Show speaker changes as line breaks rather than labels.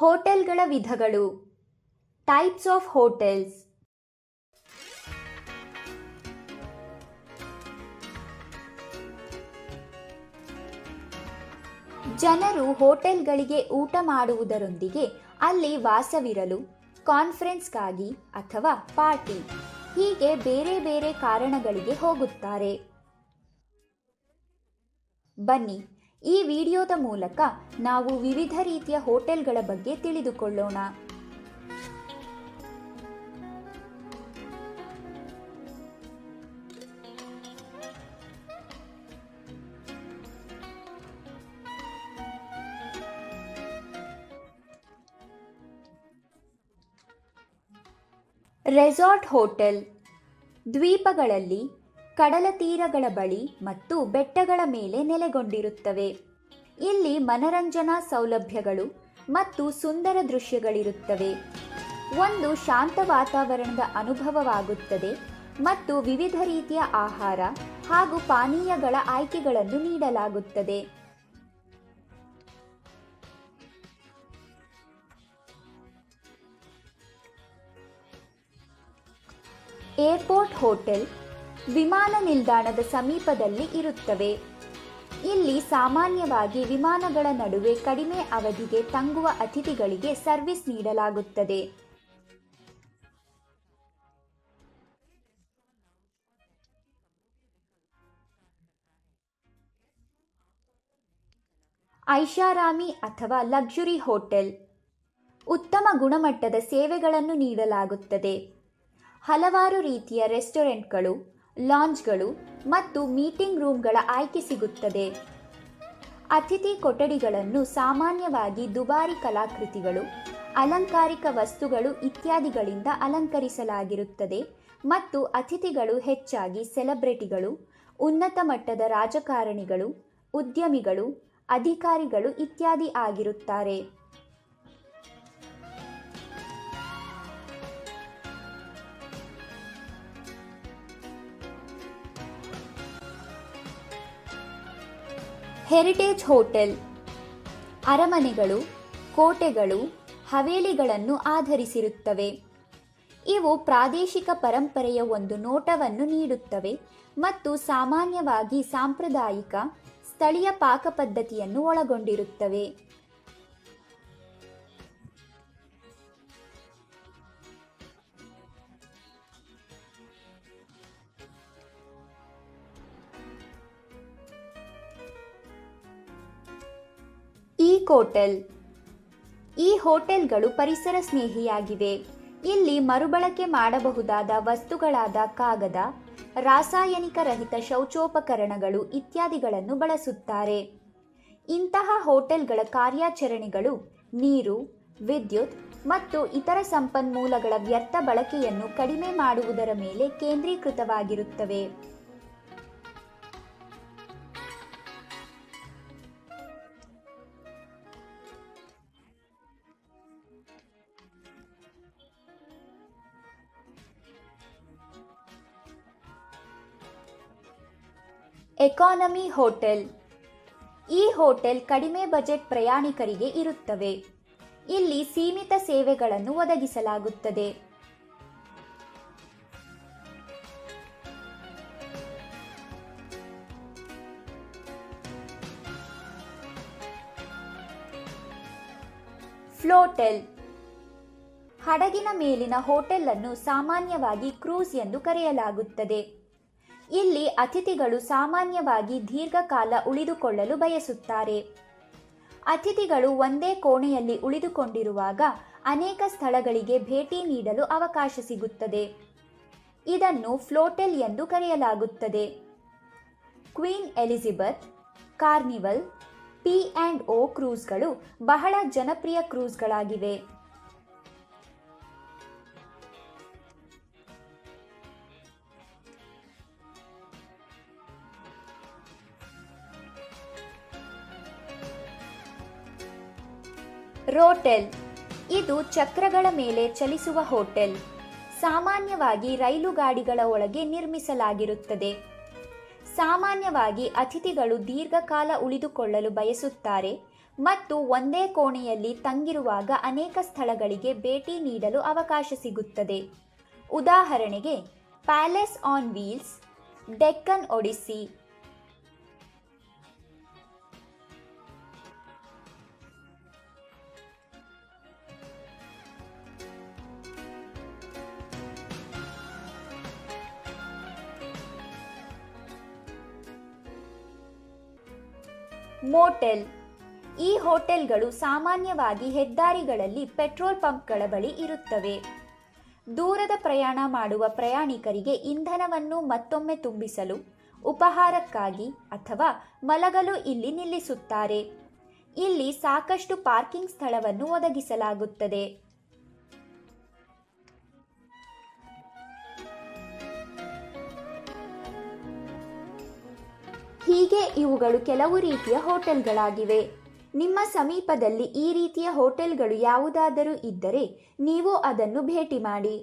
ಹೋಟೆಲ್ಗಳ ವಿಧಗಳು. Types of hotels ಜನರು ಹೋಟೆಲ್ಗಳಿಗೆ ಊಟ ಮಾಡುವುದರೊಂದಿಗೆ ಅಲ್ಲಿ ವಾಸವಿರಲು ಕಾನ್ಫರೆನ್ಸ್ಗಾಗಿ ಅಥವಾ ಪಾರ್ಟಿ ಹೀಗೆ ಬೇರೆ ಬೇರೆ ಕಾರಣಗಳಿಗೆ ಹೋಗುತ್ತಾರೆ. ಬನ್ನಿ. ಈ ವಿಡಿಯೋದ ಮೂಲಕ ನಾವು ವಿವಿಧ ರೀತಿಯ ಹೋಟೆಲ್ಗಳ ಬಗ್ಗೆ ತಿಳಿದುಕೊಳ್ಳೋಣ. ರೆಸಾರ್ಟ್ ಹೋಟೆಲ್ ದ್ವೀಪಗಳಲ್ಲಿ ಕಡಲ ತೀರಗಳ ಬಳಿ ಮತ್ತು ಬೆಟ್ಟಗಳ ಮೇಲೆ ನೆಲೆಗೊಂಡಿರುತ್ತವೆ. ಇಲ್ಲಿ ಮನರಂಜನಾ ಸೌಲಭ್ಯಗಳು ಮತ್ತು ಸುಂದರ ದೃಶ್ಯಗಳಿರುತ್ತವೆ. ಒಂದು ಶಾಂತ ವಾತಾವರಣದ ಅನುಭವವಾಗುತ್ತದೆ ಮತ್ತು ವಿವಿಧ ರೀತಿಯ ಆಹಾರ ಹಾಗೂ ಪಾನೀಯಗಳ ಆಯ್ಕೆಗಳನ್ನು ನೀಡಲಾಗುತ್ತದೆ. ಏರ್ಪೋರ್ಟ್ ಹೋಟೆಲ್ ವಿಮಾನ ನಿಲ್ದಾಣದ ಸಮೀಪದಲ್ಲಿ ಇರುತ್ತವೆ. ಇಲ್ಲಿ ಸಾಮಾನ್ಯವಾಗಿ ವಿಮಾನಗಳ ನಡುವೆ ಕಡಿಮೆ ಅವಧಿಗೆ ತಂಗುವ ಅತಿಥಿಗಳಿಗೆ ಸರ್ವಿಸ್ ನೀಡಲಾಗುತ್ತದೆ. ಐಷಾರಾಮಿ ಅಥವಾ ಲಕ್ಸುರಿ ಹೋಟೆಲ್. ಉತ್ತಮ ಗುಣಮಟ್ಟದ ಸೇವೆಗಳನ್ನು ನೀಡಲಾಗುತ್ತದೆ. ಹಲವಾರು ರೀತಿಯ ರೆಸ್ಟೋರೆಂಟ್ಗಳು ಲಾಂಜ್ಗಳು ಮತ್ತು ಮೀಟಿಂಗ್ ರೂಮ್ಗಳ ಆಯ್ಕೆ ಸಿಗುತ್ತದೆ. ಅತಿಥಿ ಕೊಠಡಿಗಳನ್ನು ಸಾಮಾನ್ಯವಾಗಿ ದುಬಾರಿ ಕಲಾಕೃತಿಗಳು, ಅಲಂಕಾರಿಕ ವಸ್ತುಗಳು ಇತ್ಯಾದಿಗಳಿಂದ ಅಲಂಕರಿಸಲಾಗಿರುತ್ತದೆ ಮತ್ತು ಅತಿಥಿಗಳು ಹೆಚ್ಚಾಗಿ ಸೆಲೆಬ್ರಿಟಿಗಳು, ಉನ್ನತ ಮಟ್ಟದ ರಾಜಕಾರಣಿಗಳು, ಉದ್ಯಮಿಗಳು, ಅಧಿಕಾರಿಗಳು ಇತ್ಯಾದಿ ಆಗಿರುತ್ತಾರೆ. Heritage hotel. ಅರಮನೆಗಳು, ಕೋಟೆಗಳು, ಹವೇಲಿಗಳನ್ನು ಆಧರಿಸಿರುತ್ತವೆ. ಇವು ಪ್ರಾದೇಶಿಕ ಪರಂಪರೆಯ ಒಂದು ನೋಟವನ್ನು ನೀಡುತ್ತವೆ ಮತ್ತು ಸಾಮಾನ್ಯವಾಗಿ ಸಾಂಪ್ರದಾಯಿಕ ಸ್ಥಳೀಯ ಪಾಕಪದ್ಧತಿಯನ್ನು ಒಳಗೊಂಡಿರುತ್ತವೆ. ಹೋಟೆಲ್ ಈ ಹೋಟೆಲ್ಗಳು ಪರಿಸರ ಸ್ನೇಹಿಯಾಗಿವೆ. ಇಲ್ಲಿ ಮರುಬಳಕೆ ಮಾಡಬಹುದಾದ ವಸ್ತುಗಳಾದ ಕಾಗದ, ರಾಸಾಯನಿಕ ರಹಿತ ಶೌಚೋಪಕರಣಗಳು ಇತ್ಯಾದಿಗಳನ್ನು ಬಳಸುತ್ತಾರೆ. ಇಂತಹ ಹೋಟೆಲ್ಗಳ ಕಾರ್ಯಾಚರಣೆಗಳು ನೀರು, ವಿದ್ಯುತ್ ಮತ್ತು ಇತರ ಸಂಪನ್ಮೂಲಗಳ ವ್ಯರ್ಥ ಬಳಕೆಯನ್ನು ಕಡಿಮೆ ಮಾಡುವುದರ ಮೇಲೆ ಕೇಂದ್ರೀಕೃತವಾಗಿರುತ್ತವೆ. Economy hotel. ಈ ಹೋಟೆಲ್ ಕಡಿಮೆ ಬಜೆಟ್ ಪ್ರಯಾಣಿಕರಿಗೆ ಇರುತ್ತವೆ. ಇಲ್ಲಿ ಸೀಮಿತ ಸೇವೆಗಳನ್ನು ಒದಗಿಸಲಾಗುತ್ತದೆ. ಫ್ಲೋಟೆಲ್. ಹಡಗಿನ ಮೇಲಿನ ಹೋಟೆಲ್ ಅನ್ನು ಸಾಮಾನ್ಯವಾಗಿ ಕ್ರೂಸ್ ಎಂದು ಕರೆಯಲಾಗುತ್ತದೆ. ಇಲ್ಲಿ ಅತಿಥಿಗಳು ಸಾಮಾನ್ಯವಾಗಿ ದೀರ್ಘಕಾಲ ಉಳಿದುಕೊಳ್ಳಲು ಬಯಸುತ್ತಾರೆ. ಅತಿಥಿಗಳು ಒಂದೇ ಕೋಣೆಯಲ್ಲಿ ಉಳಿದುಕೊಂಡಿರುವಾಗ ಅನೇಕ ಸ್ಥಳಗಳಿಗೆ ಭೇಟಿ ನೀಡಲು ಅವಕಾಶ ಸಿಗುತ್ತದೆ. ಇದನ್ನು ಫ್ಲೋಟೆಲ್ ಎಂದು ಕರೆಯಲಾಗುತ್ತದೆ. Queen Elizabeth, Carnival, P and O ಕ್ರೂಸ್ಗಳು ಬಹಳ ಜನಪ್ರಿಯ ಕ್ರೂಸ್ಗಳಾಗಿವೆ. ರೋಟೆಲ್. ಇದು ಚಕ್ರಗಳ ಮೇಲೆ ಚಲಿಸುವ ಹೋಟೆಲ್. ಸಾಮಾನ್ಯವಾಗಿ ರೈಲು ಗಾಡಿಗಳ ಒಳಗೆ ನಿರ್ಮಿಸಲಾಗಿರುತ್ತದೆ. ಸಾಮಾನ್ಯವಾಗಿ ಅತಿಥಿಗಳು ದೀರ್ಘಕಾಲ ಉಳಿದುಕೊಳ್ಳಲು ಬಯಸುತ್ತಾರೆ ಮತ್ತು ಒಂದೇ ಕೋಣೆಯಲ್ಲಿ ತಂಗಿರುವಾಗ ಅನೇಕ ಸ್ಥಳಗಳಿಗೆ ಭೇಟಿ ನೀಡಲು ಅವಕಾಶ ಸಿಗುತ್ತದೆ. ಉದಾಹರಣೆಗೆ, Palace on Wheels, Deccan Odyssey motel. ಈ ಹೋಟೆಲ್ಗಳು ಸಾಮಾನ್ಯವಾಗಿ ಹೆದ್ದಾರಿಗಳಲ್ಲಿ ಪೆಟ್ರೋಲ್ ಪಂಪ್ಗಳ ಬಳಿ ಇರುತ್ತವೆ. ದೂರದ ಪ್ರಯಾಣ ಮಾಡುವ ಪ್ರಯಾಣಿಕರಿಗೆ ಇಂಧನವನ್ನು ಮತ್ತೊಮ್ಮೆ ತುಂಬಿಸಲು, ಉಪಹಾರಕ್ಕಾಗಿ ಅಥವಾ ಮಲಗಲು ಇಲ್ಲಿ ನಿಲ್ಲಿಸುತ್ತಾರೆ. ಇಲ್ಲಿ ಸಾಕಷ್ಟು ಪಾರ್ಕಿಂಗ್ ಸ್ಥಳವನ್ನು ಒದಗಿಸಲಾಗುತ್ತದೆ. ಹೀಗೆ ಇವುಗಳು ಕೆಲವು ರೀತಿಯ ಹೋಟೆಲ್ಗಳಾಗಿವೆ. ನಿಮ್ಮ ಸಮೀಪದಲ್ಲಿ ಈ ರೀತಿಯ ಹೋಟೆಲ್ಗಳು ಯಾವುದಾದರೂ ಇದ್ದರೆ ನೀವು ಅದನ್ನು ಭೇಟಿ ಮಾಡಿ.